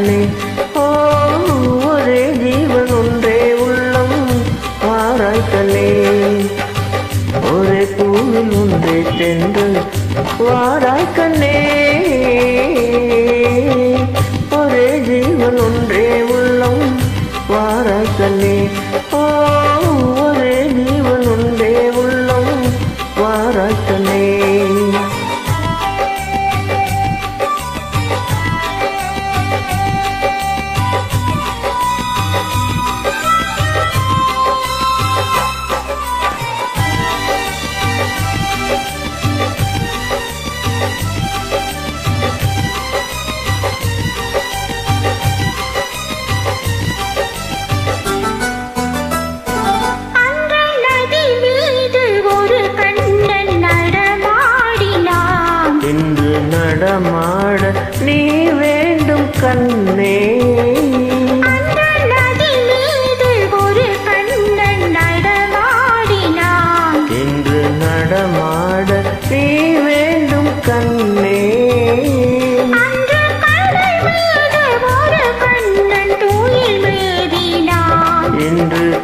தானே? ஓ ஒரே ஜீவன் ஒன்றே உள்ளம் ஆராய்த்தலே ஒரே பூவில் ஒன்றே சென்று வாராய்க்கண்ணே ஒரே ஜீவன் ஒன்றே உள்ளம் வாராய்க்கண்ணே ஓ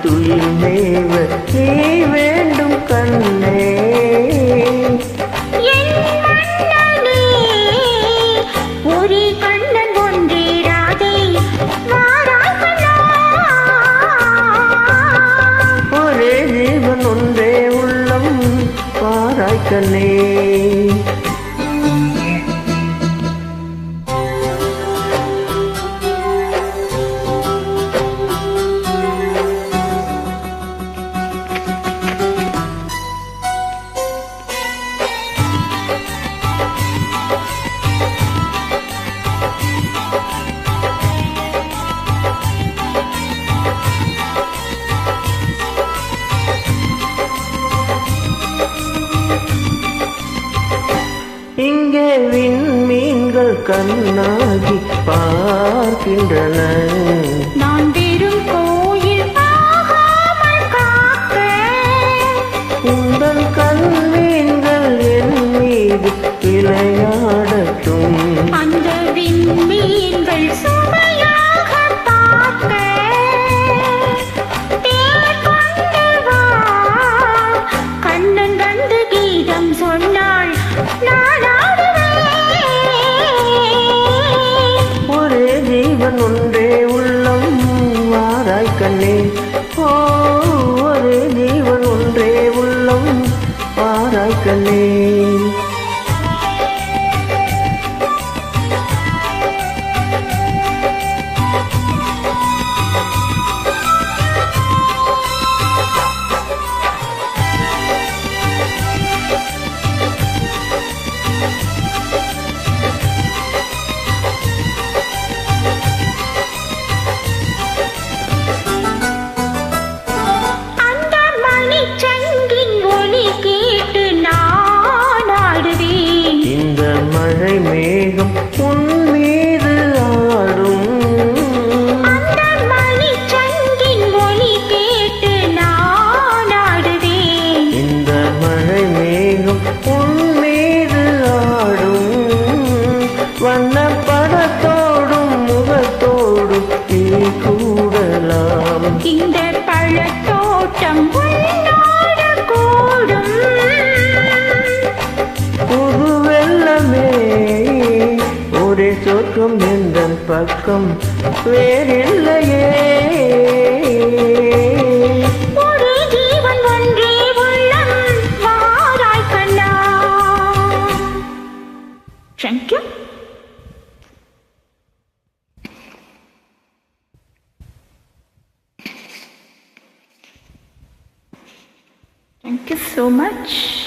துயில் மேவ நீ வேண்டும் கண்ணே. ஒரே ஜீவன் ஒன்றே உள்ளம் பாராய்க்கண்ணே கண்ணாகி பார்க்கின்றன. மக்களே மலத்தோட்டம் கூடும் புது வெள்ளமே ஒரே சொர்க்கம் எந்த பக்கம்? வேறில்லையே. Thank you so much.